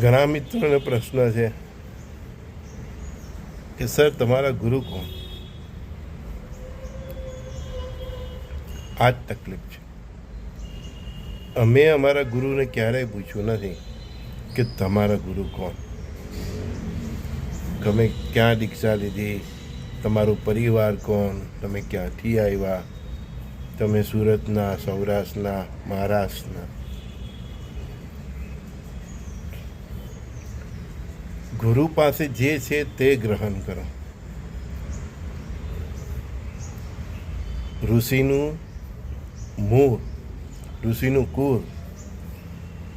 ઘણા મિત્રોને પ્રશ્ન છે કે, સર, તમારા ગુરુ કોણ? આ જ તકલીફ છે. અમે અમારા ગુરુને ક્યારેય પૂછ્યું નથી કે, તમારા ગુરુ કોણ? તમે ક્યાં દીક્ષા લીધી? તમારો પરિવાર કોણ? તમે ક્યાંથી આવ્યા? તમે સુરતના, સૌરાષ્ટ્રના, મહારાષ્ટ્રના ગુરુ પાસે જે છે તે ગ્રહણ કરો. ઋષિનું મૂળ, ઋષિનું કુળ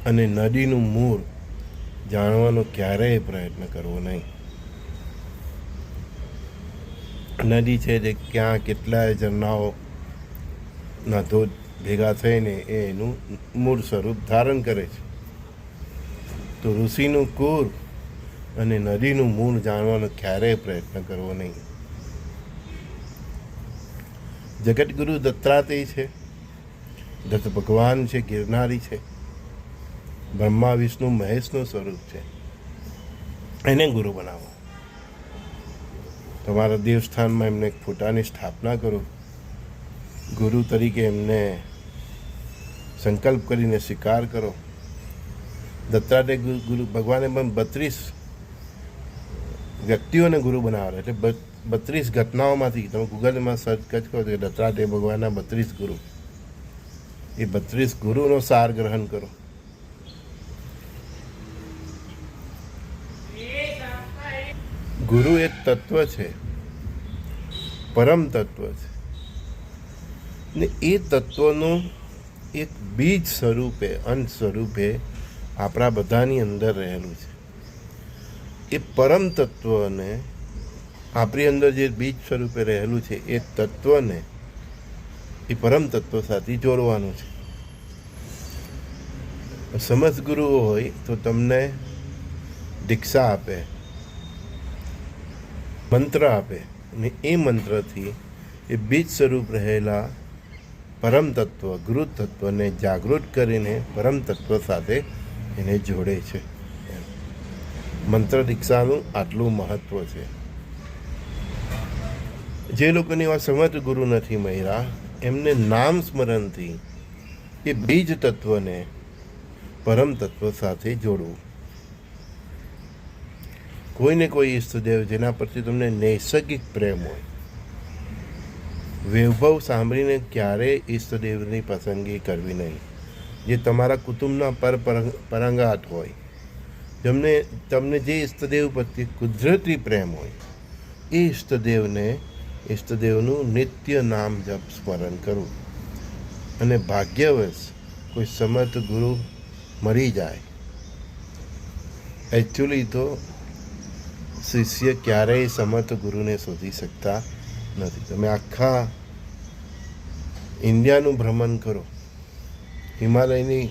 અને નદીનું મૂળ જાણવાનો ક્યારેય પ્રયત્ન કરવો નહીં. નદી છે જે ક્યાં કેટલાય ઝરણાઓ ના ધોધ ભેગા થઈને એનું મૂળ સ્વરૂપ ધારણ કરે છે. તો ઋષિનું કુળ અને નદીનું મૂળ જાણવાનો ક્યારેય પ્રયત્ન કરવો નહીં. જગતગુરુ દત્તાત્રેય છે, દત્ત ભગવાન છે, ગિરનારી છે, બ્રહ્મા, વિષ્ણુ, મહેશનું સ્વરૂપ છે. એને ગુરુ બનાવો. તમારા દેવસ્થાનમાં એમને એક ફોટાની સ્થાપના કરો. ગુરુ તરીકે એમને સંકલ્પ કરીને સ્વીકાર કરો. દત્તાત્રેય ગુરુ, ભગવાને પણ બત્રીસ વ્યક્તિઓને ગુરુ બનાવેલા એટલે બત્રીસ ઘટનાઓમાંથી, તમે ગૂગલમાં સર્ચ કરો છો કે દત્તાત્રેય ભગવાનના બત્રીસ ગુરુ. એ બત્રીસ ગુરુનો સાર ગ્રહણ કરો. ગુરુ એક તત્વ છે. પરમ તત્વ છે. ને એ તત્વનું એક બીજ સ્વરૂપે, અંત સ્વરૂપે આપણા બધાની અંદર રહેલું છે. એ પરમ તત્વને આપણી અંદર જે બીજ સ્વરૂપે રહેલું છે, એ તત્વને એ પરમ તત્વ સાથે જોડવાનું છે. સમજ ગુરુ હોય તો તમને દીક્ષા આપે, મંત્ર આપે અને એ મંત્રથી એ બીજ સ્વરૂપ રહેલા પરમ તત્વ, ગુરુ તત્વને જાગૃત કરીને પરમ તત્વ સાથે એને જોડે છે. મંત્ર દીક્ષાનું આટલું મહત્વ છે. જે લોકોની એવા સમર્થ ગુરુ નથી મહિરા એમને નામ સ્મરણથી એ બીજ તત્વને પરમ તત્વ સાથે જોડવું. કોઈને કોઈ ઈષ્ટદેવ જેના પરથી તમને નૈસર્ગિક પ્રેમ હોય. વૈભવ સાંભળીને ક્યારેય ઈષ્ટદેવની પસંદગી કરવી નહીં. જે તમારા કુટુંબના પર- પરંગાત હોય. જેમને તમને જે ઈષ્ટદેવ પ્રત્યે કુદરતી પ્રેમ હોય, એ ઈષ્ટદેવને, ઈષ્ટદેવનું નિત્ય નામ જપ સ્મરણ કરવું. અને ભાગ્યવશ કોઈ સમર્થ ગુરુ મરી જાય. એકચ્યુઅલી તો શિષ્ય ક્યારેય સમર્થ ગુરુને શોધી શકતા નથી. તમે આખા ઇન્ડિયાનું ભ્રમણ કરો. હિમાલયની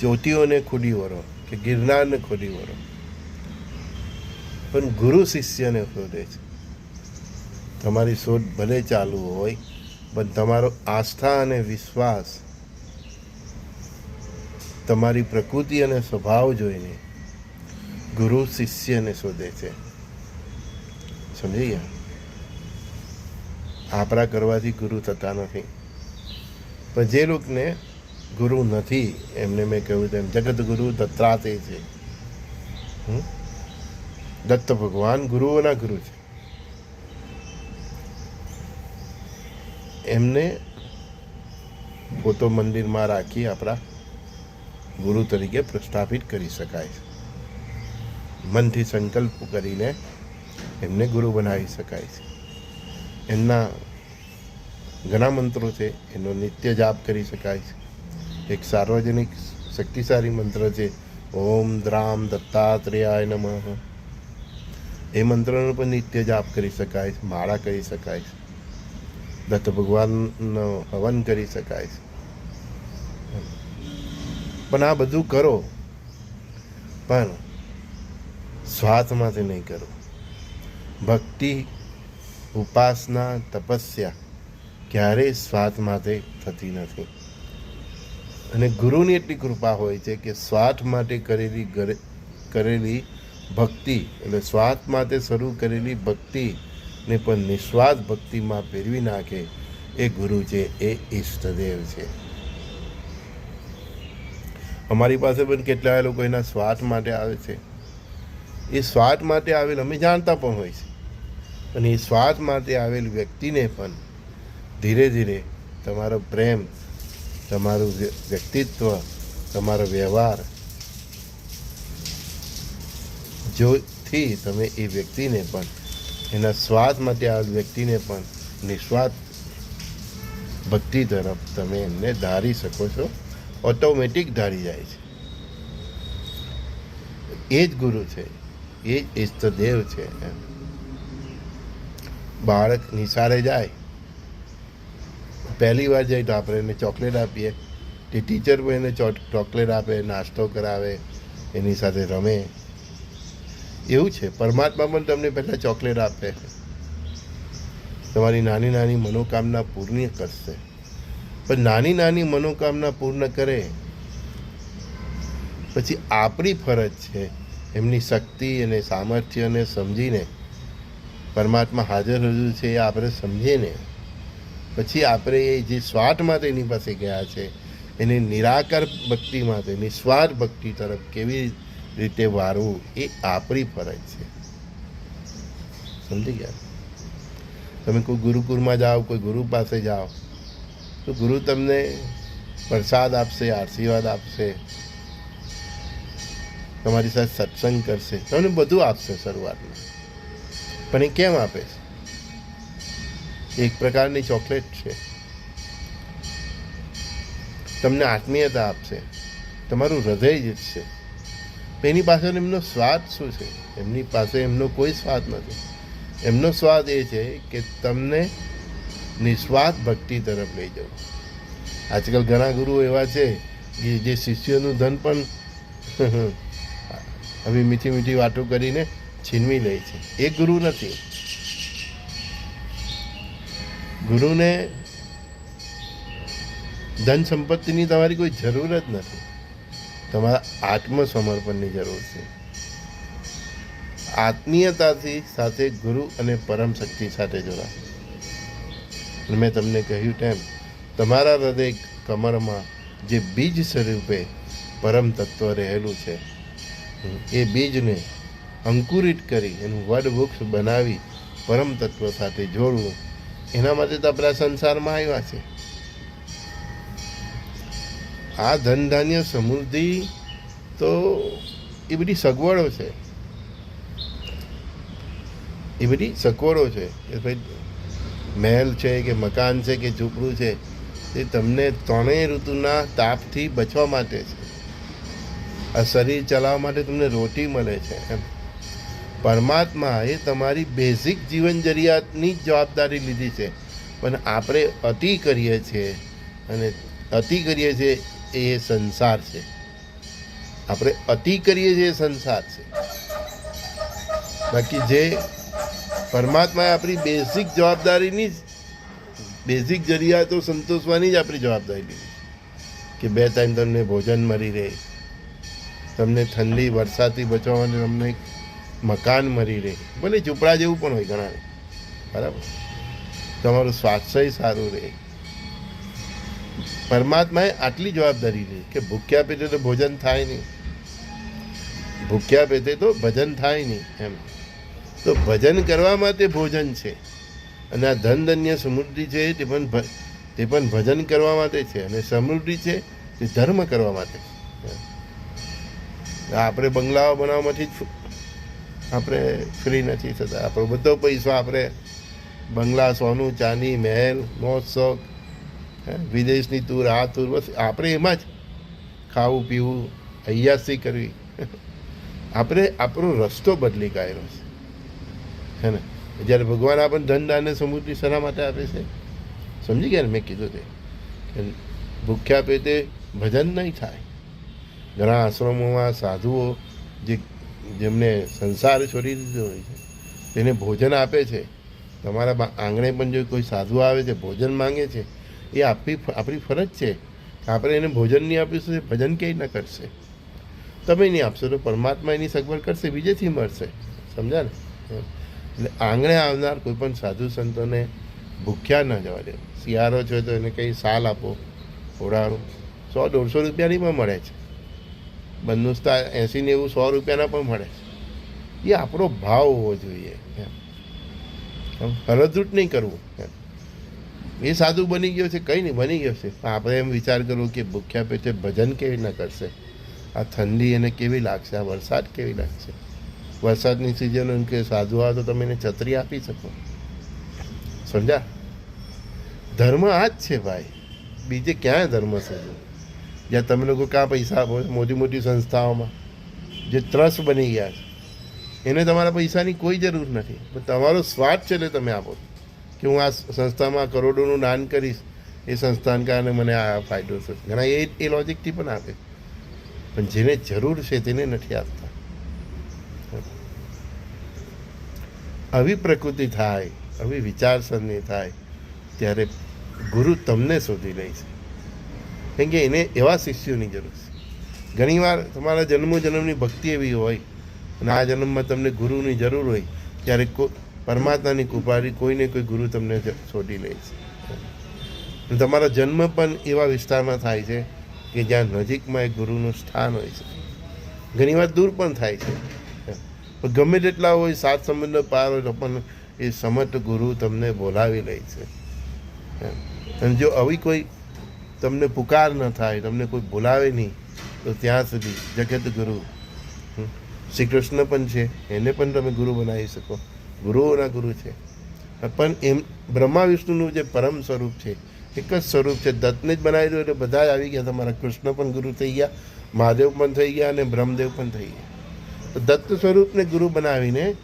ચોટીઓને ખોડી વળો કે ગિરનારને ખોડી વળો પણ ગુરુ શિષ્યને શોધે છે. તમારી શોધ ભલે ચાલુ હોય, પણ તમારો આસ્થા અને વિશ્વાસ, તમારી પ્રકૃતિ અને સ્વભાવ જોઈને ગુરુ શિષ્યને શોધે છે. સમજી ગયા આપણા કરવાથી ગુરુ થતા નથી. પણ જે લોકોને ગુરુ નથી, એમને મેં કહ્યું તેમ, જગદગુરુ દત્તાત્રેય છે? દત્ત ભગવાન ગુરુઓના ગુરુ છે. એમને ફોટો મંદિરમાં રાખી આપણા ગુરુ તરીકે પ્રસ્થાપિત કરી શકાય છે. મનથી સંકલ્પ કરીને એમને ગુરુ બનાવી શકાય છે. એમના ઘણા મંત્રો છે, એનો નિત્ય જાપ કરી શકાય છે. એક સાર્વજનિક શક્તિશાળી મંત્ર છે. ઓમ દ્રામ દત્તાત્રેયાય નમઃ. એ મંત્રનો પણ નિત્ય જાપ કરી શકાય છે, માળા કરી શકાય છે. દત્ત ભગવાનનો હવન કરી શકાય છે. પણ આ બધું કરો. પણ સ્વાર્થમાંથી નહીં કરો. ભક્તિ, ઉપાસના, તપસ્યા ક્યારેય સ્વાર્થ માટે થતી નથી. અને ગુરુની એટલી કૃપા હોય છે કે સ્વાર્થ માટે કરેલી કરેલી ભક્તિ એટલે સ્વાર્થ માટે શરૂ કરેલી ભક્તિને પણ નિસ્વાર્થ ભક્તિમાં ફેરવી નાખે એ ગુરુ છે, એ ઈષ્ટદેવ છે. અમારી પાસે પણ કેટલાય લોકો એના સ્વાર્થ માટે આવે છે. એ સ્વાર્થ માટે આવેલ અમે જાણતા પણ હોય છે. અને એ સ્વાર્થ માટે આવેલ વ્યક્તિને પણ ધીરે ધીરે તમારો પ્રેમ તમારું વ્યક્તિત્વ, તમારો વ્યવહાર. જોથી તમે એ વ્યક્તિને પણ, એના માટે આવેલ વ્યક્તિને પણ નિસ્વાર્થ ભક્તિ તરફ તમે એમને ધારી શકો છો. ઓટોમેટિક ધારી જાય છે. એ જ ગુરુ છે. એ જ ઈષ્ટદેવ છે. બાળક નિશાળે જાય. પહેલી વાર જાય તો આપણે એને ચોકલેટ આપીએ. તે ટીચર પણ એને ચોકલેટ આપે, નાસ્તો કરાવે, એની સાથે રમે. એવું છે. પરમાત્મા પણ તમને પહેલાં ચોકલેટ આપે. તમારી નાની નાની મનોકામના પૂર્ણ કરશે. પણ નાની નાની મનોકામના પૂર્ણ કરે, પછી આપણી ફરજ છે એમની શક્તિ અને સામર્થ્યને સમજીને પરમાત્મા હાજર હજુ છે એ આપણે સમજીને પછી આપણે જે સ્વાર્થ માટે એની પાસે ગયા છે, એને નિરાકાર ભક્તિ માટે નિસ્વાર્થ ભક્તિ તરફ કેવી રીતે વાળવું એ આપણી ફરજ છે. સમજી ગયા? તમે કોઈ ગુરુકુળમાં જાઓ, કોઈ ગુરુ પાસે જાઓ, તો ગુરુ તમને પ્રસાદ આપશે, આશીર્વાદ આપશે, તમારી સાથે સત્સંગ કરશે, તમને બધું આપશે શરૂઆતમાં. પણ એ કેમ આપે છે? એક પ્રકારની ચોકલેટ છે. તમને આત્મીયતા આપશે. તમારું હૃદય જીતશે એની પાછળ એમનો સ્વાદ શું છે? એમની પાસે એમનો કોઈ સ્વાદ નથી. એમનો સ્વાદ એ છે કે તમને નિસ્વાર્થ ભક્તિ તરફ લઈ જવું. આજકાલ ઘણા ગુરુઓ એવા છે કે જે શિષ્યોનું ધન પણ હવે મીઠી મીઠી વાતો કરીને છીનવી લે છે. એ ગુરુ નથી. ગુરુને ધન સંપત્તિની તમારી કોઈ જરૂર જ નથી. તમારા આત્મસમર્પણની જરૂર છે. આત્મીયતાથી સાથે ગુરુ અને પરમ શક્તિ સાથે જોડા મેં તમને કહ્યું તેમ, તમારા હૃદય કમરમાં જે બીજ સ્વરૂપે પરમ તત્વ રહેલું છે, એ બીજને અંકુરિત કરી એનું વડ વૃક્ષ બનાવી પરમ તત્વ સાથે જોડવું એના માટે તો આપણા સંસારમાં આવ્યા છે. આ ધન ધાન્ય સમૃદ્ધિ તો એ બધી સગવડો છે. એ બધી સગવડો છે કે ભાઈ મહેલ છે કે મકાન છે કે ઝૂંપડું છે, એ તમને ત્રણેય ઋતુના તાપથી બચવા માટે છે. આ શરીર ચલાવવા માટે તમને રોટી મળે છે. એમ. પરમાત્મા એ તમારી બેઝિક જીવન જરૂરિયાતની જ જવાબદારી લીધી છે. પણ આપણે અતિ કરીએ છીએ અને અતિ કરીએ છીએ એ સંસાર છે. આપણે અતિ કરીએ છીએ સંસાર છે. બાકી જે પરમાત્માએ આપણી બેઝિક જવાબદારીની જ, બેઝિક જરૂરિયાતો સંતોષવાની જ આપણી જવાબદારી લીધી કે બે ટાઈમ તમને ભોજન મળી રહે, તમને ઠંડી, વરસાદથી બચવા માટે તમને મકાન મરી રહે. ભલે ઝૂંપડા જેવું પણ હોય ઘણા બરાબર? તમારું સ્વાસ્થ્ય સારું રહે. પરમાત્માએ આટલી જવાબદારી લીધી કે ભૂખ્યા પેટે તો ભોજન થાય નહીં. ભૂખ્યા પેટે તો ભજન થાય નહીં એમ. તો ભજન કરવા માટે ભોજન છે. અને આ ધન ધન્ય સમૃદ્ધિ છે તે પણ તે પણ ભજન કરવા માટે છે. અને સમૃદ્ધિ છે તે ધર્મ કરવા માટે આપણે બંગલાઓ બનાવવામાંથી જ આપણે ફ્રી નથી થતા. આપણો બધો પૈસો આપણે બંગલા, સોનું, ચાંદી, મહેલ, મોજ, શોખ વિદેશની તૂર આ તૂર બસ, આપણે એમાં જ ખાવું, પીવું અયાસી કરવી. આપણે આપણો રસ્તો બદલી કાઢ્યો છે. હે ને? જ્યારે ભગવાન આપણને ધન, દાન અને સમૃદ્ધિ શેના માટે આપે છે? સમજી ગયા ને મેં કીધું તે? ભૂખ્યા પેટે ભજન નહીં થાય. ઘણા આશ્રમોમાં સાધુઓ જે જેમને સંસાર છોડી દીધો હોય છે, તેને ભોજન આપે છે, તમારા આંગણે પણ જો કોઈ સાધુ આવે છે, ભોજન માંગે છે, એ આપણી આપણી ફરજ છે કે આપણે એને ભોજન નહીં આપીશું તો ભજન કેવી ન કરશે? તમે નહીં આપશો તો પરમાત્મા એની સગવડ કરશે, બીજેથી મળશે. સમજા ને? એટલે આંગણે આવનાર કોઈ પણ સાધુ સંતોને ભૂખ્યા ન જવા દે. શિયાળો છે તો એને કંઈ સાલ આપો ઓળાળો સો દોઢસો રૂપિયાની પણ મળે છે. બંદુસ્તા એંસી નેવું સો રૂપિયાના પણ મળે છે. એ આપણો ભાવ હોવો જોઈએ. એમ. હરદૂટ નહીં કરવું. એમ. એ સાધુ બની ગયો છે, કંઈ નહીં, બની ગયો છે. પણ આપણે એમ વિચાર કરવો કે ભૂખ્યા પેટે ભજન કેવી રીતના કરશે? આ ઠંડી એને કેવી લાગશે? આ વરસાદ કેવી લાગશે? વરસાદની સિઝન કે સાધુ આવે તો તમે એને છત્રી આપી શકો. સમજા ધર્મ આ જ છે ભાઈ. બીજે ક્યાં ધર્મ છે? જ્યાં તમે લોકો ક્યાં પૈસા આપો છો? મોટી મોટી સંસ્થાઓમાં જે ટ્રસ્ટ બની ગયા છે. એને તમારા પૈસાની કોઈ જરૂર નથી. પણ તમારો સ્વાર્થ છે એટલે તમે આપો કે હું આ સંસ્થામાં કરોડોનું દાન કરીશ, એ સંસ્થાન કારણે મને આ ફાયદો થશે. ઘણા એ એ લોજિકથી પણ આપે. પણ જેને જરૂર છે તેને નથી આપતા. આવી પ્રકૃતિ થાય આવી વિચારસરણી થાય, ત્યારે ગુરુ તમને શોધી લે છે. કેમ કે એને એવા શિષ્યોની જરૂર છે. ઘણીવાર તમારા જન્મો જન્મની ભક્તિ એવી હોય અને આ જન્મમાં તમને ગુરુની જરૂર હોય, ત્યારે કો પરમાત્માની કૃપાથી કોઈને કોઈ ગુરુ તમને છોડી લે છે. તમારા જન્મ પણ એવા વિસ્તારમાં થાય છે કે જ્યાં નજીકમાં એક ગુરુનું સ્થાન હોય છે. ઘણીવાર દૂર પણ થાય છે. પણ ગમે તેટલા હોય, સાત સંબંધો પાર હોય તો પણ એ સમર્થ ગુરુ તમને બોલાવી લે છે. અને જો આવી કોઈ તમને પુકાર ન થાય, તમને કોઈ બોલાવે નહીં, તો ત્યાં સુધી જગત ગુરુ. શ્રી કૃષ્ણ પણ છે, એને પણ તમે ગુરુ બનાવી શકો. ગુરુઓના ગુરુ છે. પણ એમ બ્રહ્મા વિષ્ણુનું જે પરમ સ્વરૂપ છે, એક જ સ્વરૂપ છે, દત્તને જ બનાવી દો એટલે બધા જ આવી ગયા. તમારા કૃષ્ણ પણ ગુરુ થઈ ગયા, મહાદેવ પણ થઈ ગયા અને બ્રહ્મદેવ પણ થઈ ગયા. તો દત્ત સ્વરૂપને ગુરુ બનાવીને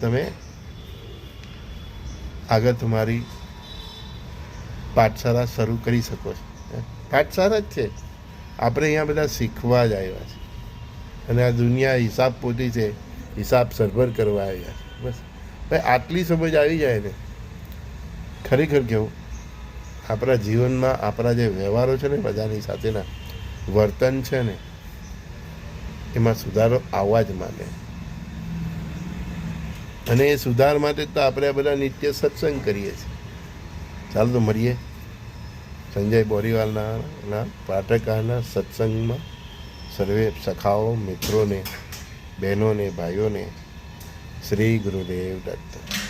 તમે આગળ તમારી પાઠશાળા શરૂ કરી શકો છો. હે? સારા જ છે. આપણે અહીંયા બધા શીખવા જ આવ્યા છે. અને આ દુનિયા હિસાબ પોતી છે, હિસાબ સરભર કરવા આવ્યા છે. બસ. ભાઈ, આટલી સમજ આવી જાય ને, ખરેખર કેવું? આપણા જીવનમાં આપણા જે વ્યવહારો છે ને, બધાની સાથેના વર્તન છે ને, એમાં સુધારો આવવા જ માંગે અને એ સુધાર માટે તો આપણે બધા નિત્ય સત્સંગ કરીએ છીએ. ચાલો તો મળીએ. સંજય બોરીવાલના પાટકાના સત્સંગમાં સર્વે સખાઓ મિત્રોને બહેનોને ભાઈઓને શ્રી ગુરુદેવ દત્ત.